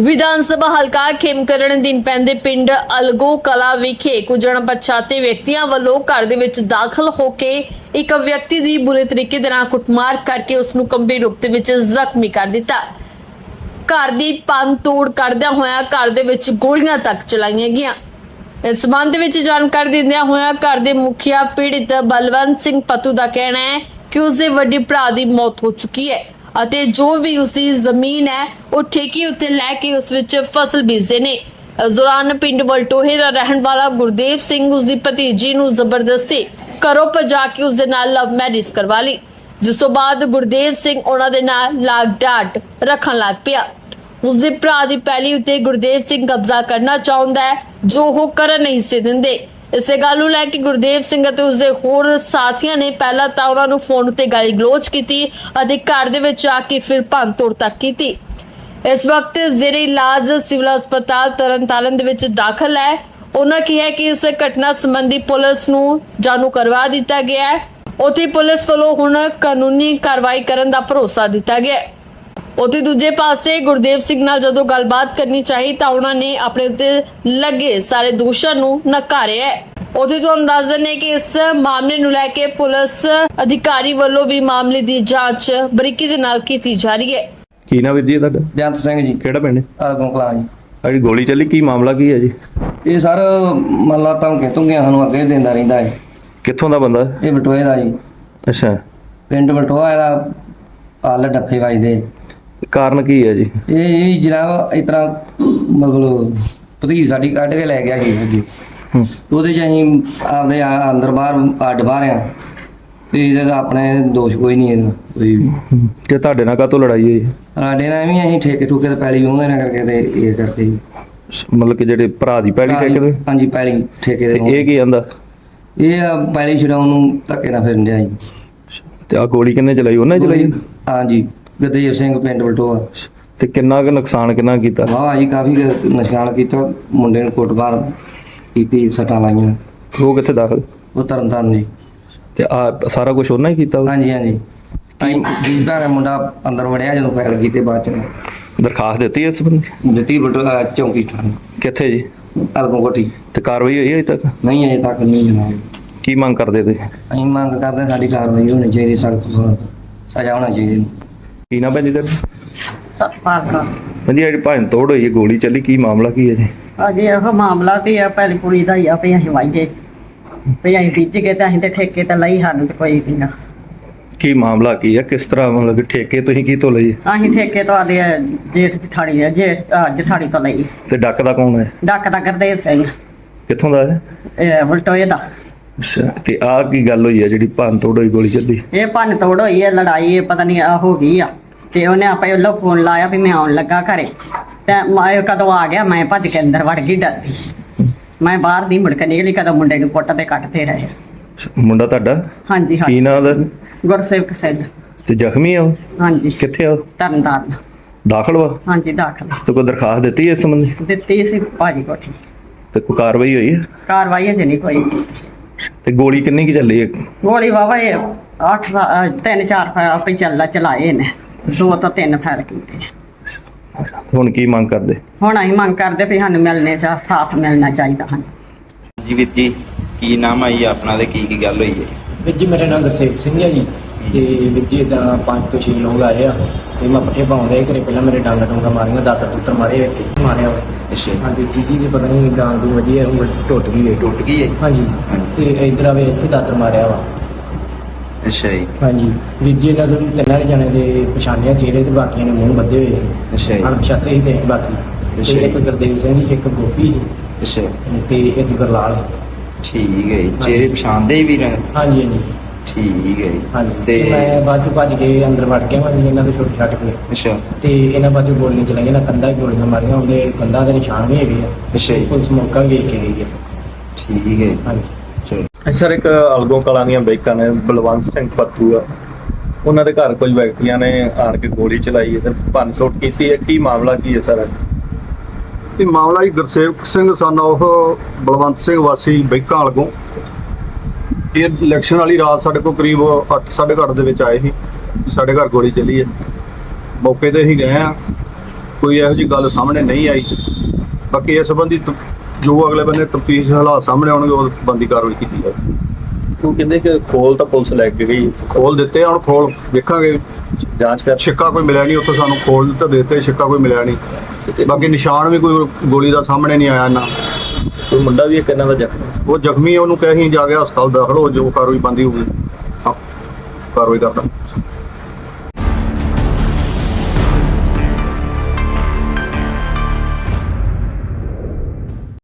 ਵਿਧਾਨ ਸਭਾ ਹਲਕਾ ਖੇਮਕਰਨ ਦਿਨ ਪੈਂਦੇ ਪਿੰਡ ਅਲਗੋ ਕਲਾ ਵਿਖੇ ਕੁਝ ਪਛਾਤੇ ਵਿਅਕਤੀਆਂ ਵੱਲੋਂ ਘਰ ਦੇ ਵਿੱਚ ਦਾਖਲ ਹੋ ਕੇ ਇੱਕ ਵਿਅਕਤੀ ਦੀ ਬੁਰੇ ਤਰੀਕੇ ਦੇ ਨਾਲ ਕੁੱਟਮਾਰ ਕਰਕੇ ਉਸ ਨੂੰ ਗੰਭੀਰ ਰੂਪ ਦੇ ਵਿੱਚ ਜ਼ਖਮੀ ਕਰ ਦਿੱਤਾ। ਘਰ ਦੀ ਪੰਨ ਤੋੜ ਕਰਦਿਆਂ ਹੋਇਆਂ ਘਰ ਦੇ ਵਿੱਚ ਗੋਲੀਆਂ ਤੱਕ ਚਲਾਈਆਂ ਗਈਆਂ। ਇਸ ਸੰਬੰਧ ਵਿੱਚ ਜਾਣਕਾਰੀ ਦਿੰਦਿਆਂ ਹੋਇਆਂ ਘਰ ਦੇ ਮੁਖੀਆ ਪੀੜਿਤ ਬਲਵੰਤ ਸਿੰਘ ਪਤੂ ਦਾ ਕਹਿਣਾ ਹੈ ਕਿ ਉਸ ਦੇ ਵੱਡੇ ਭਰਾ ਦੀ ਮੌਤ ਹੋ ਚੁੱਕੀ ਹੈ। ਅਤੇ ਜੋ ਵੀ ਉਸ ਜ਼ਮੀਨ ਹੈ, ਉਹ ਠੇਕੇ ਉੱਤੇ ਲੈ ਕੇ ਉਸ ਵਿੱਚ ਫਸਲ ਬੀਜਦੇ ਨੇ। ਇਸ ਦੌਰਾਨ ਪਿੰਡ ਵਲਟੋਹੇ ਦਾ ਰਹਿਣ ਵਾਲਾ ਗੁਰਦੇਵ ਸਿੰਘ ਉਸ ਭਤੀਜੀ ਨੂੰ ਜ਼ਬਰਦਸਤੀ ਘਰੋਂ ਭਜਾ ਕੇ ਉਸ ਦੇ ਨਾਲ ਲਵ ਮੈਰਿਜ ਕਰਵਾ ਲਈ, ਜਿਸ ਤੋਂ ਬਾਅਦ ਗੁਰਦੇਵ ਸਿੰਘ ਉਹਨਾਂ ਦੇ ਨਾਲ ਲਾਗ ਡਾਟ ਰੱਖਣ ਲੱਗ ਪਿਆ। ਉਸ ਦੇ ਭਰਾ ਦੀ ਪਹਿਲੀ ਉੱਤੇ ਗੁਰਦੇਵ ਸਿੰਘ ਕਬਜ਼ਾ ਕਰਨਾ ਚਾਹੁੰਦਾ ਹੈ, ਜੋ ਉਹ ਕਰਨ ਨਹੀਂ ਸੀ ਦਿੰਦੇ। ਇਸੇ ਗੱਲ ਨੂੰ ਲੈ ਕੇ ਗੁਰਦੇਵ ਸਿੰਘ ਅਤੇ ਉਸਦੇ ਹੋਰ ਸਾਥੀਆਂ ਨੇ ਪਹਿਲਾਂ ਤਾਂ ਉਹਨਾਂ ਨੂੰ ਫੋਨ ਉੱਤੇ ਗਾਲੀ ਗਲੋਚ ਕੀਤੀ ਅਤੇ ਘਰ ਦੇ ਵਿੱਚ ਆ ਕੇ ਫਿਰ ਭੰਨ ਤੋੜ ਤੱਕ ਕੀਤੀ। ਇਸ ਵਕਤ ਜ਼ੇਰੇ ਇਲਾਜ ਸਿਵਲ ਹਸਪਤਾਲ ਤਰਨਤਾਰਨ ਦੇ ਵਿੱਚ ਦਾਖਲ ਹੈ। ਉਹਨਾਂ ਕਿਹਾ ਕਿ ਇਸ ਘਟਨਾ ਸੰਬੰਧੀ ਪੁਲਿਸ ਨੂੰ ਜਾਣੂ ਕਰਵਾ ਦਿੱਤਾ ਗਿਆ ਹੈ। ਉੱਥੇ ਪੁਲਿਸ ਵੱਲੋਂ ਹੁਣ ਕਾਨੂੰਨੀ ਕਾਰਵਾਈ ਕਰਨ ਦਾ ਭਰੋਸਾ ਦਿੱਤਾ ਗਿਆ ਹੈ। ਉੱਥੇ ਦੂਜੇ ਪਾਸੇ ਗੁਰਦੇਵ ਸਿੰਘ ਨਾਲ ਜਦੋਂ ਗੱਲਬਾਤ ਕਰਨੀ ਚਾਹੀ ਤਾਂ ਉਹਨਾਂ ਨੇ ਆਪਣੇ ਉੱਤੇ ਲੱਗੇ ਸਾਰੇ ਦੋਸ਼ਾਂ ਨੂੰ ਨਕਾਰਿਆ ਹੈ। ਉੱਥੇ ਤੁਹਾਨੂੰ ਦੱਸ ਦਿੰਦੇ ਕਿ ਇਸ ਮਾਮਲੇ ਨੂੰ ਲੈ ਕੇ ਪੁਲਿਸ ਅਧਿਕਾਰੀ ਵੱਲੋਂ ਵੀ ਮਾਮਲੇ ਦੀ ਜਾਂਚ ਬਰੀਕੀ ਦੇ ਨਾਲ ਕੀਤੀ ਜਾ ਰਹੀ ਹੈ। ਕੀ ਨਾ ਵੀਰ ਜੀ ਤੁਹਾਡਾ? ਬੇਅੰਤ ਸਿੰਘ ਜੀ। ਕਿਹੜਾ ਪਿੰਡ ਹੈ? ਆਗੋਂ ਕਲਾਂ ਜੀ। ਗੋਲੀ ਚੱਲੀ ਕੀ ਮਾਮਲਾ ਕੀ ਹੈ ਜੀ? ਇਹ ਸਰ ਮੱਲਾ ਧਮਕੇ ਧੁੰਗੀਆਂ ਸਾਨੂੰ ਅੱਗੇ ਦਿੰਦਾ ਰਹਿੰਦਾ ਹੈ। ਕਿੱਥੋਂ ਦਾ ਬੰਦਾ? ਇਹ ਬਟੋਏ ਦਾ ਜੀ। ਅੱਛਾ। ਪਿੰਡ ਬਟੋਆ ਇਹਦਾ ਆਲ ਡੱਫੇ ਵੱਜਦੇ। ਕਾਰਨ ਕੀ ਹੈ ਜੀ? ਇਹ ਇਹ ਜਨਾਬ ਇਸ ਤਰ੍ਹਾਂ ਮਤਲਬ ਭਤੀਜ ਸਾਡੀ ਕੱਢ ਕੇ ਲੈ ਗਿਆ ਸੀ ਅੱਗੇ। ਹੂੰ। ਉਹਦੇ ਚ ਅਸੀਂ ਆਪਦੇ ਆ- ਅੰਦਰ ਬਾਹਰ ਅੱਡ ਬਾਹਰ ਆ। ਤੇ ਇਹਦੇ ਦਾ ਆਪਣੇ ਦੋਸ਼ ਕੋਈ ਨਹੀਂ ਇਹਦਾ। ਕੋਈ ਵੀ ਤੁਹਾਡੇ ਨਾਲ ਕਾਹਤੋਂ ਲੜਾਈ ਹੋਈ? ਸਾਡੇ ਨਾਲ ਵੀ ਅਸੀਂ ਠੇਕੇ ਠੁਕੇ ਤੇ ਪੈਲੀ ਉਹਦੇ ਨਾਲ ਕਰਕੇ ਤੇ ਇਹ ਕਰਕੇ ਜੀ। ਮਤਲਬ ਕਿ ਜਿਹੜੇ ਭਰਾ ਦੀ ਪਹਿਲੀ ਠੇਕੇ ਦੇ ਹਾਂਜੀ ਪੈਲੀ ਠੇਕੇ ਤੇ ਦੇ ਇਹ ਕੀ ਆਂਦਾ ਇਹ ਆ ਪੈਲੀ ਛਡਾਉਣ ਨੂੰ ਧੱਕੇ ਨਾਲ ਫਿਰਨ ਡਿਆ ਜੀ। ਤੇ ਆ ਗੋਲੀ ਕਿੰਨੇ ਚਲਾਈ? ਉਹਨਾਂ ਨੇ ਚਲਾਈ? ਹਾਂਜੀ। ਗਦੇਵ ਸਿੰਘ ਪਿੰਡ ਬਲਟੋਆ ਤੇ ਕਿੰਨਾ ਕੁ ਨੁਕਸਾਨ ਕਿੰਨਾ ਕੀਤਾ? ਵਾਹ ਜੀ ਕਾਫੀ ਕੁ ਨਿਸ਼ਾਨ ਕੀਤਾ। ਮੁੰਡੇ ਨੂੰ ਕੁੱਟਮਾਰ ਕੀਤੀ ਸੱਟਾਂ ਲਾਈਆਂ। ਉਹ ਕਿੱਥੇ ਦਾਖਲ? ਉਹ ਤਰਨ ਤਾਰਨ ਜੀ। ਤੇ ਆ ਸਾਰਾ ਕੁਝ ਉਹਨਾਂ ਹੀ ਕੀਤਾ ਵਾ? ਹਾਂਜੀ ਹਾਂਜੀ। ਟਾਈਮ ਜੀ ਦਾ ਮੁੰਡਾ ਅੰਦਰ ਵੜਿਆ ਜਦੋਂ ਫਾਇਰ ਕੀਤੇ ਬਾਅਦ ਚ ਦਰਖਾਸਤ ਦਿੱਤੀ ਇਸ ਬੰਦੇ ਦਿੱਤੀ ਬਲਟੋਆ ਚੌਂਕੀ ਥਾਣੇ। ਕਿੱਥੇ ਜੀ? ਅਲਗੋਂ ਕੋਠੀ ਤੇ ਕਾਰਵਾਈ ਹੋਈ ਹੈ ਅਜੇ ਤੱਕ? ਨਹੀਂ ਅਜੇ ਤੱਕ ਨਹੀਂ ਜਨਾਬ ਕੀ ਮੰਗ ਕਰਦੇ ਤੁਸੀਂ ਅਸੀਂ ਮੰਗ ਕਰਦੇ ਹਾਂ ਸਾਡੀ ਕਾਰਵਾਈ ਹੋਣੀ ਚਾਹੀਦੀ ਸਖਤ ਸਜ਼ਾ ਹੋਣਾ ਚਾਹੀਦੀ। ਕੀ ਨਾ ਭੈਣ ਜੀ ਤੇਰਾ? ਸਤਪਾਲ ਕੌਰ ਹਾਂਜੀ ਜਿਹੜੀ ਭੈਣ ਤੋੜ ਹੋਈ ਹੈ ਗੋਲੀ ਚੱਲੀ ਕੀ ਮਾਮਲਾ ਕੀ ਹੈ ਜੀ? ਅਜੇ ਇਹ ਮਾਮਲਾ ਵੀ ਆ ਪਹਿਲੀ ਕੁੜੀ ਦਾ ਹੀ ਆ ਵੀ ਅਸੀਂ ਵਾਈਏ ਵੀ ਅਸੀਂ ਬੀਜ ਕੇ ਤੇ ਅਸੀਂ ਤੇ ਠੇਕੇ ਤੇ ਲਈ ਸਾਨੂੰ ਤੇ ਕੋਈ ਵੀ ਨਾ। ਕੀ ਮਾਮਲਾ ਕੀ ਹੈ ਕਿਸ ਤਰ੍ਹਾਂ ਮਤਲਬ ਕਿ ਠੇਕੇ ਤੁਸੀਂ ਕੀ ਤੋਂ ਲਈ? ਅਸੀਂ ਠੇਕੇ ਤੋਂ ਆਦੇ ਜੇਠ ਜਠਾੜੀ ਆ ਜੇਠ ਅਹ ਜਠਾੜੀ ਤੋਂ ਲਈ। ਤੇ ਡੱਕ ਦਾ ਕੌਣ ਹੈ? ਡੱਕ ਦਾ ਗੁਰਦੇਵ ਸਿੰਘ। ਕਿੱਥੋਂ ਦਾ ਹੈ? ਇਹ ਵਲਟੋਏ ਦਾ ਅੱਛਾ ਤੇ ਆਹ ਕੀ ਗੱਲ ਹੋਈ ਹੈ ਜਿਹੜੀ ਭੰਨ ਤੋੜ ਹੋਈ ਗੋਲੀ ਚੱਲੀ? ਇਹ ਭੰਨ ਤੋੜ ਹੋਈ ਹੈ ਲੜਾਈ ਇਹ ਪਤਾ ਨਹੀਂ ਆ ਹੋ ਗਈ ਆ। ਤੇ ਉਹਨੇ ਆਪੇ ਉਹਨੂੰ ਫੋਨ ਲਾਇਆ ਵੀ ਮੈਂ ਆਉਣ ਲੱਗਾ ਘਰੇ। ਤੇ ਮੈਂ ਕਦੋਂ ਆ ਗਿਆ? ਮੈਂ ਭੱਜ ਕੇ ਅੰਦਰ ਵੜ ਗਈ ਡਰਦੀ। ਮੈਂ ਬਾਹਰ ਦੀ ਮੁੜ ਕੇ ਨਿਕਲੀ ਕਦੋਂ ਮੁੰਡੇ ਨੂੰ ਕੁੱਟ ਤੇ ਕੱਟਦੇ ਰਹੇ। ਮੁੰਡਾ ਤੁਹਾਡਾ? ਹਾਂਜੀ ਕੀ ਹਾਂਜੀ ਨਾਂ ਦਾ ਗੁਰਸੇਵਕ ਸਿੰਘ। ਤੇ ਜ਼ਖਮੀ ਆ ਉਹ? ਹਾਂਜੀ। ਕਿੱਥੇ ਆ ਉਹ? ਤਰਨਤਾਰਨ। ਦਾਖਲ ਵਾ? ਹਾਂਜੀ ਦਾਖਲ। ਤੇ ਕੋਈ ਦਰਖਾਸਤ ਦਿੱਤੀ ਇਸ ਸੰਬੰਧੀ? ਦਿੱਤੀ ਸੀ ਭਾਜੀ ਕੋਠੀ। ਤੇ ਕੋਈ ਕਾਰਵਾਈ ਹੋਈ ਹੈ ਕਾਰਵਾਈ ਅਜੇ ਨਹੀਂ ਕੋਈ। ਕੀਤੀ। ਤੇ ਗੋਲੀ ਕਿੰਨੀ ਕੀ ਚੱਲੀ ਹੈ ਗੋਲੀ ਵਾਵਾ ਇਹ 8 ਤਿੰਨ ਚਾਰ ਆਪੇ ਚੱਲਾ ਚਲਾਏ ਨੇ ਦੋ ਤੋਂ ਤਿੰਨ ਫਾਇਰ ਕੀਤੇ ਹੁਣ ਕੀ ਮੰਗ ਕਰਦੇ? ਹੁਣ ਅਸੀਂ ਮੰਗ ਕਰਦੇ ਵੀ ਸਾਨੂੰ ਮਿਲਨੇ ਚਾ ਸਾਫ਼ ਮਿਲਣਾ ਚਾਹੀਦਾ ਹਨ ਜੀ ਵੀਰ ਜੀ ਕੀ ਨਾਮ ਆਈ ਆਪਣਾ ਤੇ ਕੀ ਕੀ ਗੱਲ ਹੋਈ ਹੈ? ਵੀਰ ਜੀ ਮੇਰਾ ਨਾਮ ਗੁਰਸੇਵ ਸਿੰਘ ਹੈ ਜੀ। ਤੇ ਵੀਰ ਜੀ ਇਦਾਂ ਪੰਜ ਤੋਂ ਛੇ ਲੋਕ ਆਏ ਆ। ਤੇ ਮੈਂ ਪੱਠੇ ਪਾਉਂਦਾ ਇਹ ਕਰੇ ਪਹਿਲਾਂ ਮੇਰੇ ਡਾਂਗਾ ਡੂੰਗਾ ਮਾਰੀਆਂ ਦਾਤਰ ਦੁੱਤਰ ਮਾਰੇ ਇੱਕ ਮਾਰਿਆ ਵਾ। ਅੱਛਾ। ਹਾਂਜੀ ਜੀਜੀ ਦੀ ਪਤਾ ਨਹੀਂ ਗਾਂ ਦੀ ਵਜੀ ਹੈ ਉਂਗਲ ਟੁੱਟ ਗਈ ਹੈ ਟੁੱਟ ਗਈ ਹੈ ਹਾਂਜੀ। ਹਾਂਜੀ। ਤੇ ਇਧਰ ਆਵੇ ਇੱਥੇ ਦਾਤਰ ਮਾਰਿਆ ਵਾ। ਅੱਛਾ ਜੀ। ਹਾਂਜੀ। ਵੀਰ ਜੀ ਇਹਨਾਂ ਦੇ ਤਿੰਨਾਂ ਜਣੇ ਦੇ ਪਛਾਣਿਆ ਚਿਹਰੇ ਤੇ ਬਾਕੀਆਂ ਨੇ ਮੂੰਹ ਬੱਧੇ ਹੋਏ ਅੱਛਾ ਜੀ। ਅਣਪਛਾਤੇ ਹੀ ਤੇ ਬਾਕੀ। ਅੱਛਾ ਤੇ। ਇੱਕ ਗੁਰਦੇਵ ਸਿੰਘ ਜੀ ਇੱਕ ਗੋਪੀ ਜੀ, ਅੱਛਾ ਤੇ ਇੱਕ ਗੁਰਲਾਲ ਠੀਕ ਹੈ ਜੀ। ਚਿਹਰੇ ਪਛਾਣਦੇ ਹੀ ਵੀ ਰਹੇ ਹਾਂਜੀ ਹਾਂਜੀ। ਠੀਕ ਹੈ ਜੀ। ਹਾਂਜੀ। ਤੇ ਤੇ ਮੈਂ ਚੋਂ ਭੱਜ ਕੇ ਅੰਦਰ ਵੜ ਗਿਆ ਮੈਂ ਇਹਨਾਂ ਦੇ ਛੁੱਟ ਛੱਟ ਕੇ। ਅੱਛਾ। ਤੇ ਇਹਨਾਂ ਬਾਜੂ ਗੋਲੀਆਂ ਚਲਾਈਆਂ ਨਾ ਕੰਧਾਂ ਹੀ ਗੋਲੀਆਂ ਮਾਰੀਆਂ ਉਹਦੇ ਕੰਧਾਂ ਦੇ ਨਿਸ਼ਾਨ ਵੀ ਹੈਗੇ ਆ। ਅੱਛਾ ਜੀ। ਪੁਲਿਸ ਮੌਕਾ ਵੀ ਵੇਖ ਕੇ ਗਈ ਹੈ। ਠੀਕ ਹੈ ਜੀ। ਹਾਂਜੀ। ਸਰ, ਇੱਕ ਅਲਗੋਂ ਕਲਾਂ ਦੀਆਂ ਬਾਈਕਾਂ ਨੇ, ਬਲਵੰਤ ਸਿੰਘ ਪੱਤੂ ਆ। ਉਹਨਾਂ ਦੇ ਘਰ ਕੁਝ ਵਿਅਕਤੀਆਂ ਨੇ ਆਣ ਕੇ ਗੋਲੀ ਚਲਾਈ ਹੈ ਤੇ ਭੰਨ ਕੀਤੀ ਹੈ। ਕੀ ਮਾਮਲਾ ਕੀ ਹੈ, ਸਰ? ਇਹ ਮਾਮਲਾ ਜੀ ਗੁਰਸੇਵਕ ਸਿੰਘ ਸਨ, ਉਹ ਬਲਵੰਤ ਸਿੰਘ ਵਾਸੀ ਬੈਂਕਾਂ ਵਾਲਗੋਂ। ਇਹ ਇਲੈਕਸ਼ਨ ਵਾਲੀ ਰਾਤ ਸਾਡੇ ਕੋਲ ਕਰੀਬ 8 8:30 ਦੇ ਵਿੱਚ ਆਏ ਸੀ। ਸਾਡੇ ਘਰ ਗੋਲੀ ਚੱਲੀ ਹੈ। ਮੌਕੇ ਤੇ ਅਸੀਂ ਗਏ ਆ ਕੋਈ ਇਹੋ ਜਿਹੀ ਗੱਲ ਸਾਹਮਣੇ ਨਹੀਂ ਆਈ। ਬਾਕੀ ਇਸ ਸੰਬੰਧੀ ਜੋ ਅਗਲੇ ਬੰਨੇ ਤਫਤੀਸ਼ ਹਾਲਾਤ ਸਾਹਮਣੇ ਆਉਣਗੇ ਉਹ ਬੰਦੀ ਕਾਰਵਾਈ ਕੀਤੀ ਜਾਵੇ ਉਹ ਕਹਿੰਦੇ ਕਿ ਖੋਲ ਤਾਂ ਪੁਲਿਸ ਲੈ ਕੇ ਗਈ। ਖੋਲ ਦਿੱਤੇ ਆ, ਹੁਣ ਖੋਲ ਵੇਖਾਂਗੇ ਜਾਂਚ ਕਰ। ਛਿੱਕਾ ਕੋਈ ਮਿਲਿਆ ਨਹੀਂ ਉੱਥੇ ਸਾਨੂੰ ਖੋਲ ਦਿੱਤੇ ਦਿੱਤੇ ਛਿੱਕਾ ਕੋਈ ਮਿਲਿਆ ਨਹੀਂ। ਬਾਕੀ ਨਿਸ਼ਾਨ ਵੀ ਕੋਈ ਗੋਲੀ ਦਾ ਸਾਹਮਣੇ ਨਹੀਂ ਆਇਆ ਨਾ। ਕੋਈ ਮੁੰਡਾ ਵੀ ਇੱਕ ਇਹਨਾਂ ਦਾ ਜ਼ਖਮੀ? ਉਹ ਜ਼ਖਮੀ ਹੈ, ਉਹਨੂੰ ਕਹੇ ਅਸੀਂ ਜਾ ਕੇ ਹਸਪਤਾਲ ਦਾਖਲ ਹੋ ਜੋ ਕਾਰਵਾਈ ਬੰਦੀ ਹੋਊਗੀ। ਹਾਂ, ਕਾਰਵਾਈ ਕਰਦਾ।